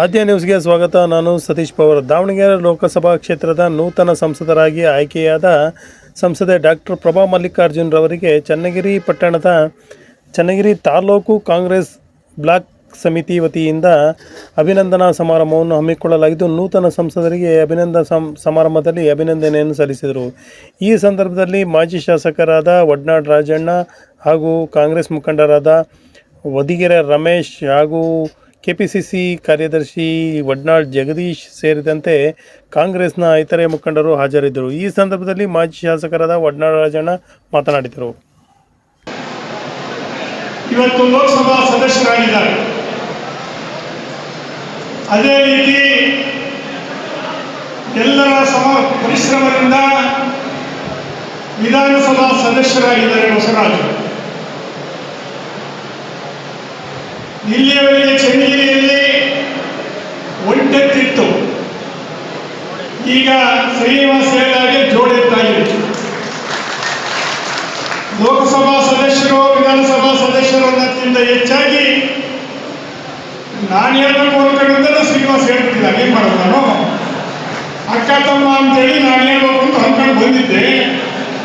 ಆದ್ಯ ನ್ಯೂಸ್ಗೆ ಸ್ವಾಗತ. ನಾನು ಸತೀಶ್ ಪವರ್. ದಾವಣಗೆರೆ ಲೋಕಸಭಾ ಕ್ಷೇತ್ರದ ನೂತನ ಸಂಸದರಾಗಿ ಆಯ್ಕೆಯಾದ ಸಂಸದೆ ಡಾಕ್ಟರ್ ಪ್ರಭಾ ಮಲ್ಲಿಕಾರ್ಜುನ್ ರವರಿಗೆ ಚನ್ನಗಿರಿ ಪಟ್ಟಣದ ಚನ್ನಗಿರಿ ತಾಲೂಕು ಕಾಂಗ್ರೆಸ್ ಬ್ಲಾಕ್ ಸಮಿತಿ ವತಿಯಿಂದ ಅಭಿನಂದನಾ ಸಮಾರಂಭವನ್ನು ಹಮ್ಮಿಕೊಳ್ಳಲಾಗಿದ್ದು, ನೂತನ ಸಂಸದರಿಗೆ ಅಭಿನಂದನಾ ಸಮಾರಂಭದಲ್ಲಿ ಅಭಿನಂದನೆಯನ್ನು ಸಲ್ಲಿಸಿದರು. ಈ ಸಂದರ್ಭದಲ್ಲಿ ಮಾಜಿ ಶಾಸಕರಾದ ವಡ್ನಾಡ್ ರಾಜಣ್ಣ ಹಾಗೂ ಕಾಂಗ್ರೆಸ್ ಮುಖಂಡರಾದ ವದಿಗೆರೆ ರಮೇಶ್ ಹಾಗೂ ಕೆಪಿಸಿಸಿ ಕಾರ್ಯದರ್ಶಿ ವಡ್ನಾಳ್ ಜಗದೀಶ್ ಸೇರಿದಂತೆ ಕಾಂಗ್ರೆಸ್ನ ಇತರೆ ಮುಖಂಡರು ಹಾಜರಿದ್ದರು. ಈ ಸಂದರ್ಭದಲ್ಲಿ ಮಾಜಿ ಶಾಸಕರಾದ ವಡ್ನಾಳ್ ರಾಜಣ್ಣ ಮಾತನಾಡಿದರು. ಇವತ್ತು ಲೋಕಸಭಾ ಸದಸ್ಯರಾಗಿದ್ದಾರೆ. ಅದೇ ರೀತಿ ಎಲ್ಲರ ಸಮ ಪರಿಶ್ರಮದಿಂದ ವಿಧಾನಸಭಾ ಸದಸ್ಯರಾಗಿದ್ದಾರೆ ಬಸವರಾಜು. ಇಲ್ಲಿಯವರೆಗೆ ಚನ್ನಗಿರಿಯಲ್ಲಿ ಒಂಟೆತ್ತಿತ್ತು. ಈಗ ಶ್ರೀನಿವಾಸ ಹೇಳಾಗೆ ಜೋಡೆತ್ತಾಗಿದೆ ಲೋಕಸಭಾ ಸದಸ್ಯರು, ವಿಧಾನಸಭಾ ಸದಸ್ಯರು ಅನ್ನೋದಕ್ಕಿಂತ ಹೆಚ್ಚಾಗಿ ನಾನು ಹೇಳ್ಬೇಕು ಶ್ರೀನಿವಾಸ ಶ್ರೀನಿವಾಸ್ ಏನ್ ಮಾಡೋದು ನಾನು? ಅಕ್ಕ, ತಮ್ಮ ಅಂತೇಳಿ ನಾನು ಹೇಳ್ಬೇಕು ಅಂತ ಅನ್ಕೊಂಡು ಬಂದಿದ್ದೆ.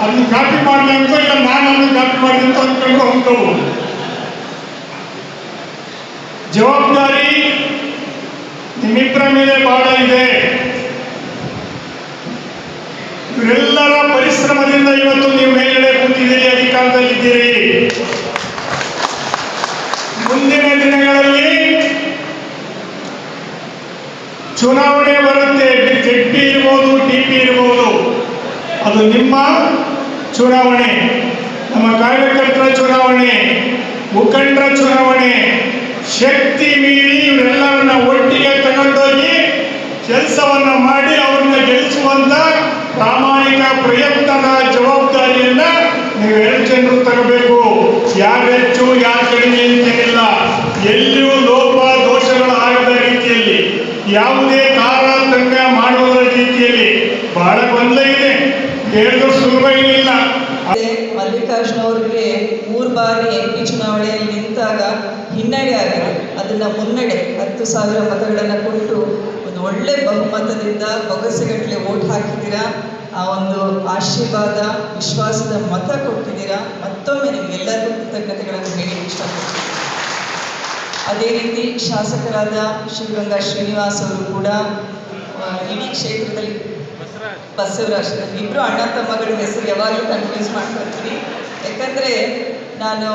ಅದನ್ನ ಕಾಪಿ ಮಾಡಲಿ ಅಂತ ಇಲ್ಲ ನಾನು ಅದನ್ನ ಕಾಪಿ ಮಾಡಲಿ ಅಂತ ಅನ್ಕೊಂಡು ಅನ್ಕೋಬಹುದು ಜವಾಬ್ದಾರಿ ನಿಮ್ಮಿಬ್ಬರ ಮೇಲೆ ಬಹಳ ಇದೆ. ಇವರೆಲ್ಲರ ಪರಿಶ್ರಮದಿಂದ ಇವತ್ತು ನೀವು ಮೇಲ್ಗಡೆ ಕೂತಿದ್ದೀರಿ ಅಧಿಕಾರದಲ್ಲಿದ್ದೀರಿ ಮುಂದಿನ ದಿನಗಳಲ್ಲಿ ಚುನಾವಣೆ ಬರುತ್ತೆ. ಜೆಡ್ಪಿ ಇರ್ಬೋದು ಟಿ ಪಿ ಇರ್ಬೋದು. ಅದು ನಿಮ್ಮ ಚುನಾವಣೆ. ನಮ್ಮ ಕಾರ್ಯಕರ್ತರ ಚುನಾವಣೆ, ಮುಖಂಡರ ಚುನಾವಣೆ. ಶಕ್ತಿ ಮೀರಿ ಇವರೆಲ್ಲರನ್ನ ಒಟ್ಟಿಗೆ ತಗೊಂಡೋಗಿ ಕೆಲಸವನ್ನ ಮಾಡಿ ಅವ್ರನ್ನ ಗೆಲ್ಲಿಸುವಂತ ಪ್ರಾಮಾಣಿಕ ಪ್ರಯತ್ನದ ಜವಾಬ್ದಾರಿಯನ್ನ ನೀವು ಎರಡು ಜನರು ತಗಬೇಕು ಯಾರು ಹೆಚ್ಚು, ಯಾರು ಕಡಿಮೆ ಅಂತೇನಿಲ್ಲ. ಎಲ್ಲಿಯೂ ಲೋಪ ದೋಷಗಳು ಆಗದ ರೀತಿಯಲ್ಲಿ, ಯಾವುದೇ ತಾರತಮ್ಯ ಮಾಡುವ ರೀತಿಯಲ್ಲಿ ಬಹಳ ಗೊಂದಲ ಇದೆ. ಹೇಳಿದ್ರು ಸುಲಭ ಏನಿಲ್ಲ. ಮಲ್ಲಿಕಾರ್ಜುನ ಅವರಿಗೆ ಮೂರು ಬಾರಿ ಎಂ ಪಿ ಚುನಾವಣೆಯಲ್ಲಿ ನಿಂತಾಗ ಹಿನ್ನಡೆ ಆಗಿದೆ ಅದನ್ನ ಮುನ್ನಡೆ ಹತ್ತು ಸಾವಿರ ಮತಗಳನ್ನು ಕೊಟ್ಟು ಒಂದು ಒಳ್ಳೆ ಬಹುಮತದಿಂದ ಬೊಗಸೆಗಟ್ಟಲೆ ಓಟ್ ಹಾಕಿದ್ದೀರಾ? ಆ ಒಂದು ಆಶೀರ್ವಾದ, ವಿಶ್ವಾಸದ ಮತ ಕೊಟ್ಟಿದ್ದೀರಾ? ಮತ್ತೊಮ್ಮೆ ನಿಮಗೆಲ್ಲರಿಗೂ ಕೃತಜ್ಞತೆಗಳನ್ನು ಹೇಳಿ ಇಷ್ಟಪಡ್ತೀನಿ. ಅದೇ ರೀತಿ ಶಾಸಕರಾದ ಶಿವಗಂಗಾ ಶ್ರೀನಿವಾಸ್ ಅವರು ಕೂಡ ಇಡೀ ಕ್ಷೇತ್ರದಲ್ಲಿ ಬಸವರಾಜ್ ಇಬ್ರು ಅಣ್ಣ ತಮ್ಮಗಳ ಹೆಸರು ಯಾವಾಗಲೂ ಕನ್ಫ್ಯೂಸ್ ಮಾಡ್ಕೊಳ್ತೀನಿ ಯಾಕಂದ್ರೆ ನಾನು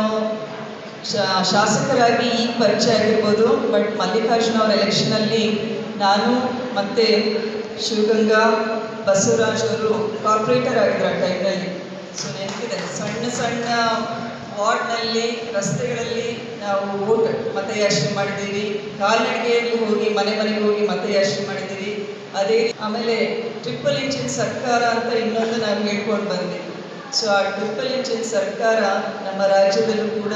ಶಾಸಕರಾಗಿ ಈ ಪರಿಚಯ ಆಗಿರ್ಬೋದು, ಬಟ್ ಮಲ್ಲಿಕಾರ್ಜುನ ಅವರ ಎಲೆಕ್ಷನಲ್ಲಿ ನಾನು ಮತ್ತೆ ಶಿವಗಂಗಾ, ಬಸವರಾಜ್ ಅವರು ಕಾರ್ಪೊರೇಟರ್ ಆಗಿದ್ರು ಆ ಟೈಮ್ನಲ್ಲಿ ಸೊ ನೆನಪಿದೆ. ಸಣ್ಣ ಸಣ್ಣ ವಾರ್ಡ್ನಲ್ಲಿ, ರಸ್ತೆಗಳಲ್ಲಿ ನಾವು ಓಟ್ ಮತಯಾಚನೆ ಮಾಡಿದ್ದೀವಿ. ಕಾಲ್ನಡಿಗೆಯಲ್ಲಿ ಹೋಗಿ, ಮನೆ ಮನೆಗೆ ಹೋಗಿ ಮತಯಾಚನೆ ಮಾಡಿದ್ದೀವಿ. ಅದೇ ಆಮೇಲೆ ಟ್ರಿಪಲ್ ಇಂಜಿನ್ ಸರ್ಕಾರ ಅಂತ ಇನ್ನೊಂದು ನಾನು ಹೇಳ್ಕೊಂಡು ಬಂದೆ. ಸೊ ಆ ಟ್ರಿಪಲ್ ಇಂಜಿನ್ ಸರ್ಕಾರ ನಮ್ಮ ರಾಜ್ಯದಲ್ಲೂ ಕೂಡ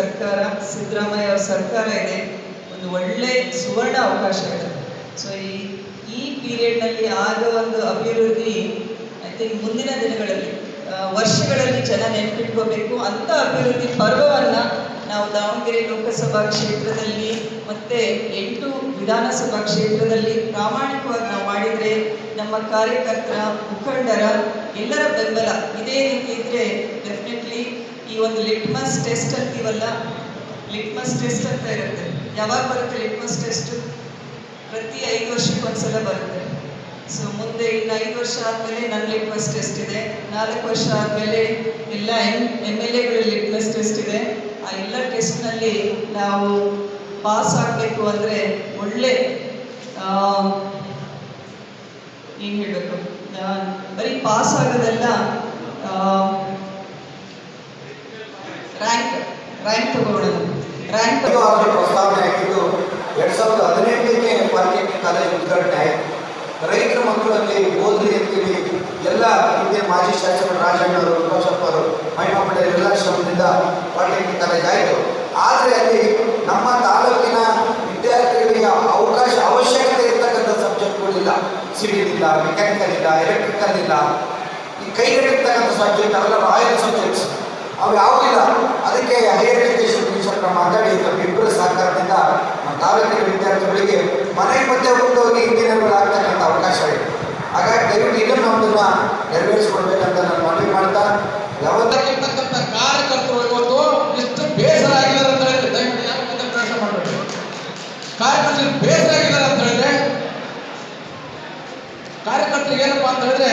ಸರ್ಕಾರ, ಸಿದ್ದರಾಮಯ್ಯ ಅವರ ಸರ್ಕಾರ ಇದೆ, ಒಂದು ಒಳ್ಳೆ ಸುವರ್ಣ ಅವಕಾಶ ಇದೆ. ಸೊ ಈ ಈ ಪೀರಿಯಡ್ನಲ್ಲಿ ಆಗ ಒಂದು ಅಭಿವೃದ್ಧಿ ಐ ಥಿಂಕ್ ಮುಂದಿನ ದಿನಗಳಲ್ಲಿ ವರ್ಷಗಳಲ್ಲಿ ಜನ ನೆನಪಿಟ್ಕೋಬೇಕು. ಅಂತ ಅಭಿವೃದ್ಧಿ ಪರ್ವವನ್ನ ನಾವು ದಾವಣಗೆರೆ ಲೋಕಸಭಾ ಕ್ಷೇತ್ರದಲ್ಲಿ ಮತ್ತೆ ಎಂಟು ವಿಧಾನಸಭಾ ಕ್ಷೇತ್ರದಲ್ಲಿ ಪ್ರಾಮಾಣಿಕವಾಗಿ ನಾವು ಮಾಡಿದ್ರೆ ನಮ್ಮ ಕಾರ್ಯಕರ್ತರ ಮುಖಂಡರ ಎಲ್ಲರ ಬೆಂಬಲ ಇದೇ ರೀತಿ ಇದ್ರೆ ಡೆಫಿನೆಟ್ಲಿ ಈ ಒಂದು ಲಿಟ್ಮಸ್ ಟೆಸ್ಟ್ ಅಂತೀವಲ್ಲ ಲಿಟ್ಮಸ್ ಟೆಸ್ಟ್ ಅಂತ ಇರುತ್ತೆ. ಯಾವಾಗ ಬರುತ್ತೆ ಲಿಟ್ಮಸ್ ಟೆಸ್ಟ್ ಪ್ರತಿ ಐದು ವರ್ಷಕ್ಕೆ ಒಂದ್ಸಲ ಬರುತ್ತೆ. ಸೊ ಮುಂದೆ ಇನ್ನು ಐದು ವರ್ಷ ಆದಮೇಲೆ ನನ್ನ ಲಿಟ್ಮಸ್ ಟೆಸ್ಟ್ ಇದೆ. ನಾಲ್ಕು ವರ್ಷ ಆದಮೇಲೆ ಎಲ್ಲ ಎಂ ಎಂ ಎಲ್ ಎಗಳ ಲಿಟ್ಮಸ್ ಟೆಸ್ಟ್ ಇದೆ. ಆ ಎಲ್ಲ ಟೆಸ್ಟ್ನಲ್ಲಿ ನಾವು ಪಾಸ್ ಆಗಬೇಕು ಅಂದರೆ ಒಳ್ಳೆ ಏನು ಹೇಳಬೇಕು? ಬರೀ ಪಾಸ್ ಆಗೋದೆಲ್ಲ ರ್ಯಾಂಕ್ ತಗೊಳ್ಳೋದು. ರ್ಯಾಂಕ್ ಪ್ರಸ್ತಾವನೆ ಆಗಿದ್ದು ಎರಡ್ ಸಾವಿರದ ಹದಿನೆಂಟಕ್ಕೆ ಪಾಲಿಟೆಕ್ನಿಕ್ ಕಾಲೇಜ್ ಉದ್ಘಾಟನೆ ಆಯಿತು. ರೈತರ ಮಕ್ಕಳಲ್ಲಿ ಓದಲಿ ಅಂತೇಳಿ ಎಲ್ಲ ಹಿಂದೆ ಮಾಜಿ ಶಾಸಕರು ರಾಜಣ್ಣವರು ವಿಕಾಸಪ್ಪ ಅವರು ಮಹಿಮಾ ಪಟೇಲ್ ಎಲ್ಲ ಶ್ರಮದಿಂದ ಪಾಲಿಟೆಕ್ನಿಕ್ ಕಾಲೇಜ್ ಆಯಿತು. ಆದರೆ ಅಲ್ಲಿ ನಮ್ಮ ತಾಲೂಕಿನ ವಿದ್ಯಾರ್ಥಿಗಳಿಗೆ ಅವಕಾಶ ಅವಶ್ಯಕತೆ ಇರ್ತಕ್ಕಂಥ ಸಬ್ಜೆಕ್ಟ್ಗಳಿಲ್ಲ ಸಿವಿಲ್ ಇಲ್ಲ ಮೆಕ್ಯಾನಿಕಲ್ ಇಲ್ಲ ಎಲೆಕ್ಟ್ರಿಕಲ್ ಇಲ್ಲ. ಈ ಕೈಗೆಟಕ್ತಕ್ಕಂಥ ಸಬ್ಜೆಕ್ಟ್ ಅವೆಲ್ಲ ರಾಯಲ್ ಸಬ್ಜೆಕ್ಟ್ಸ್ ಅವು ಯಾವುದಿಲ್ಲ ಅದಕ್ಕೆ ಹೈಯರ್ ಎಜುಕೇಶನ್ ಮಿನಿಸ್ಟರ್ ಮಾತಾಡಿ ಇಬ್ಬರ ಸಹಕಾರದಿಂದ ನಮ್ಮ ತಾಲೂಕಿನ ವಿದ್ಯಾರ್ಥಿಗಳಿಗೆ ಮನೆಗೆ ಮಧ್ಯೆ ಹೋಗಿ ಇಂಜಿನಿಯರ್ಗಳು ಆಗ್ತಕ್ಕಂಥ ಅವಕಾಶ ಇದೆ. ಹಾಗಾಗಿ ದಯವಿಟ್ಟು ಇದನ್ನು ನಮ್ಮದನ್ನ ನೆರವೇರಿಸಿಕೊಡ್ಬೇಕಂತ ನಾನು ಮನವಿ ಮಾಡ್ತಾ ಯಾವತ್ತ ಇರ್ತಕ್ಕಂಥ ಕಾರ್ಯಕರ್ತರು ಇವತ್ತು ಎಷ್ಟು ಬೇಸರ ಆಗಿದ್ದಾರೆ ಅಂತ ಹೇಳಿದ್ರೆ ದಯವಿಟ್ಟು ಯಾರು ಕೆಲಸ ಮಾಡಬೇಕು ಕಾರ್ಯಕರ್ತರಿಗೆ ಬೇಸರ ಆಗಿದ್ದಾರೆ ಅಂತ ಹೇಳಿದ್ರೆ, ಕಾರ್ಯಕರ್ತರಿಗೆ ಏನಪ್ಪಾ ಅಂತ ಹೇಳಿದ್ರೆ,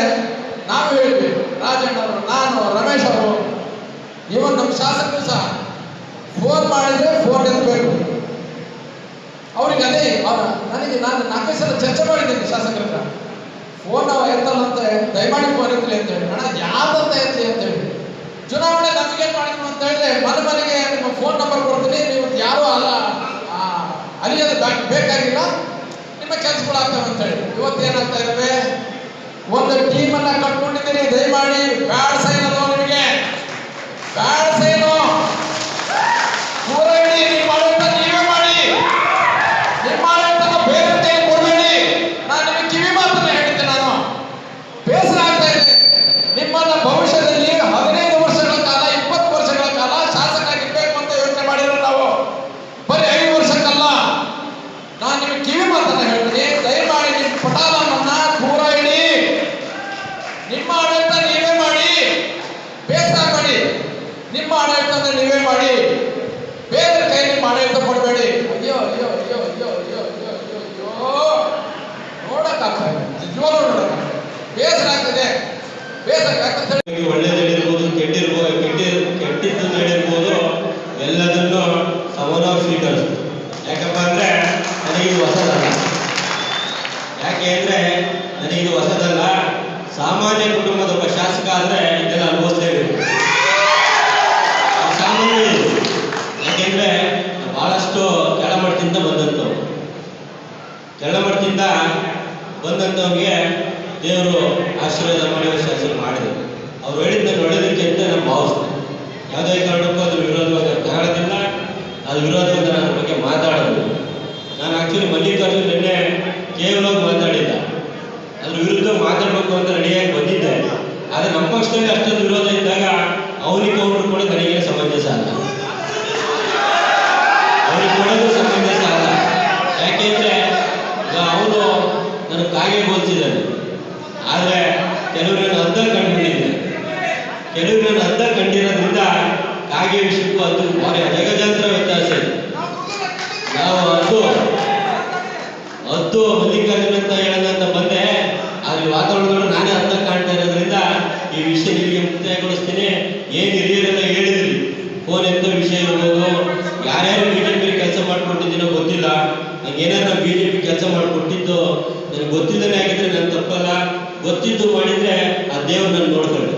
ನಾವು ಹೇಳಿದ್ವಿ, ರಾಜಣ್ಣ ಅವರು, ನಾನು, ರಮೇಶ್ ಅವರು ಇವನ್ ನಮ್ಮ ಶಾಸಕರು ಸಹ ಫೋನ್ ಮಾಡಿದ್ರೆ ಫೋನ್ ಎತ್ತಬೇಕು. ಅವ್ರಿಗೆ ಅದೇ, ಅವರ ನನಗೆ ನಾನು ನಾಲ್ಕೈದು ಸಲ ಚರ್ಚೆ ಮಾಡಿದ್ದೀನಿ ಶಾಸಕರ ಹತ್ರ. ಫೋನ್ ನಾವು ಎತ್ತಲ್ಲ ಅಂತ ದಯಮಾಡಿ ಫೋನ್ ಎತ್ತಲಿ ಅಂತ ಹೇಳಿ. ಅಣ್ಣ ಯಾವ್ದಂತ ಎತ್ತಲಿ ಅಂತ ಹೇಳಿ. ಚುನಾವಣೆ ನಮಗೇನು ಮಾಡಿದ್ರು ಅಂತ ಹೇಳಿದ್ರೆ ಮನೆ ಮನೆಗೆ ನಿಮ್ಮ ಫೋನ್ ನಂಬರ್ ಕೊಡ್ತೀನಿ. ನೀವು ಯಾರು ಅಲ್ಲ ಅಲಿಯೋದು ಬೇಕಾಗಿಲ್ಲ. ನಿಮ್ಮ ಕೆಲಸಗಳಾಗ್ತವೆ ಅಂತ ಹೇಳಿ. ಇವತ್ತು ಏನಾಗ್ತಾ ಇದಾವೆ ಒಂದು ಟೀಮ್ ಕಟ್ಕೊಂಡಿದ್ದೀನಿ. ದಯಮಾಡಿ, ಬ್ಯಾಡ್ ಸೈನ್ ಅದು ನಿಮಗೆ. Salve! ನೋಡಕ್ಕಾಗ್ತಾ ಇದೆ. ಬೇಸರ ಆಗ್ತದೆ. ಬೇಸರ ಯಾಕಂತ ಹೇಳಿ. ನಿಮಗೆ ಬಂದಂಥವ್ರಿಗೆ ದೇವರು ಆಶೀರ್ವಾದ ಮಾಡಿ ಶಾಸನ ಮಾಡಿದರು. ಅವ್ರು ಹೇಳಿದ್ದ ಒಳ್ಳೇದಕ್ಕೆ ಅಂತ ನಾನು ಭಾವಿಸ್ತೇನೆ ಯಾವುದೇ ಕಾರಣಕ್ಕೂ ಅದ್ರ ವಿರೋಧವಾಗಿ ತಗೊಳ್ಳೋದಿಲ್ಲ ಅದು ವಿರೋಧದಿಂದ ನನ್ನ ಬಗ್ಗೆ ಮಾತಾಡೋದು. ನಾನು ಆ್ಯಕ್ಚುಲಿ ಮಲ್ಲಿಕಾರ್ಜುನ್ ನಿನ್ನೆ ಕೇವಲವಾಗಿ ಮಾತಾಡಿಲ್ಲ ಅದ್ರ ವಿರುದ್ಧ ಮಾತಾಡಬೇಕು ಅಂತ ರೆಡಿಯಾಗಿ ಬಂದಿದ್ದೆ. ಆದರೆ ನಮ್ಮ ಪಕ್ಷದಲ್ಲಿ ಅಷ್ಟೊಂದು ವಿರೋಧ ಇದ್ದಾಗ ಅವನಿಗೆ ಅವರು ಕೂಡ ನನಗೆ ಸಮಂಜಸ ಅಲ್ಲ ಅವ್ರಿಗೆ ಕೊಡೋದು ಸಮಂಜಸ ಅಲ್ಲ ಯಾಕೆಂದ್ರೆ ಅವನು ನನ್ನ ಕಾಗೆ ಹೋಲಿಸಿದ್ದಾನೆ ಆದರೆ ಕೆಲವರು ನನ್ನ ಅರ್ಧ ಕಂಡುಬಿಟ್ಟಿದ್ದೆ ಕೆಲವರು ನನ್ನ ಅರ್ಧ ಕಂಡಿರೋದ್ರಿಂದ ಕಾಗೆ ವಿಷಯಕ್ಕೂ ಅದು ಭಾರಿ ಜಗಜಾಂತರ ವ್ಯತ್ಯಾಸ ಇದೆ ನಾವು ಹದ್ದು ಹದ್ದು ಮಲ್ಲಿಕಾರ್ಜುನ ಅಂತ ಹೇಳೋಣ ಅಂತ ಬಂದೆ ಅಲ್ಲಿ ವಾತಾವರಣಗಳು ನಾನೇ ಅರ್ಥ ಕಾಣ್ತಾ ಇರೋದ್ರಿಂದ ಈ ವಿಷಯ ನಿಮಗೆ ಮುಕ್ತಾಯಗೊಳಿಸ್ತೀನಿ ಏನು ಹಿರಿಯರೆಲ್ಲ ಹೇಳಿದ್ರಿ ಫೋನ್ ಎಂತ ವಿಷಯ ಇರ್ಬೋದು ಯಾರ್ಯಾರು ಬಿಜೆಪಿ ಕೆಲಸ ಮಾಡ್ಕೊಟ್ಟಿದ್ದೀನೋ ಗೊತ್ತಿಲ್ಲ ನಂಗೆ ಏನಾದ್ರು ಬಿಜೆಪಿ ಕೆಲಸ ಮಾಡಿಕೊಟ್ಟಿದ್ದು ನನಗೆ ಗೊತ್ತಿಲ್ಲದೇ ಆಗಿದ್ರೆ ನನ್ನ ತಪ್ಪಲ್ಲ ಗೊತ್ತಿದ್ದು ಮಾಡಿದ್ರೆ ಆ ನೋಡ್ಕೊಳ್ಳಿ.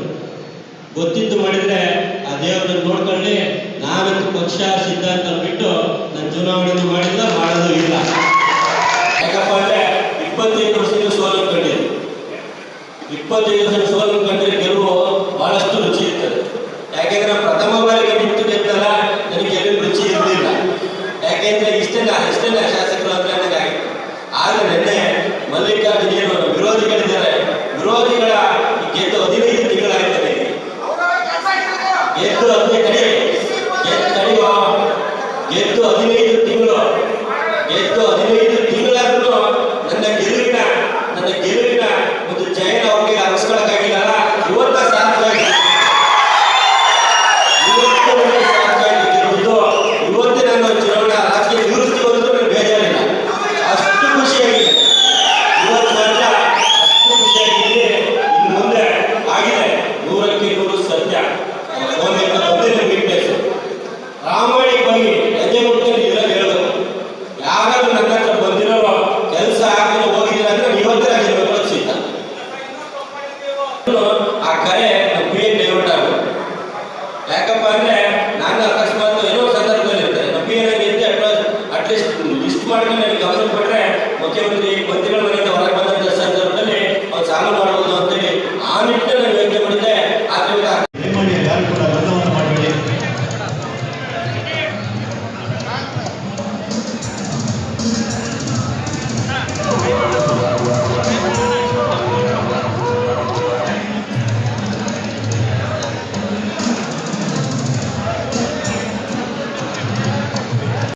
ಗೊತ್ತಿದ್ದು ಮಾಡಿದ್ರೆ ಆ ದೇವ್ರು ನನ್ನ ನೋಡ್ಕೊಳ್ಳಿ. ನಾನಂತೂ ಪಕ್ಷ, ಸಿದ್ಧಾಂತ ಬಿಟ್ಟು ನನ್ನ ಚುನಾವಣೆಯನ್ನು ಮಾಡಿಲ್ಲ, ಮಾಡೋದು ಇಲ್ಲ. ಯಾಕಪ್ಪ ಅಂದ್ರೆ ಇಪ್ಪತ್ತೈದು ವರ್ಷದಿಂದ ಸೋಲು ಕಂಡಿದೆ ಇಪ್ಪತ್ತೈದು ವರ್ಷ ಸೋಲು ಕಂಡ್ರೆ ಗೆಲುವು ಬಹಳಷ್ಟು ರುಚಿ ಇರ್ತದೆ. ಯಾಕೆಂದ್ರೆ ಪ್ರಥಮ ಬಾರಿಗೆ આ ઘરે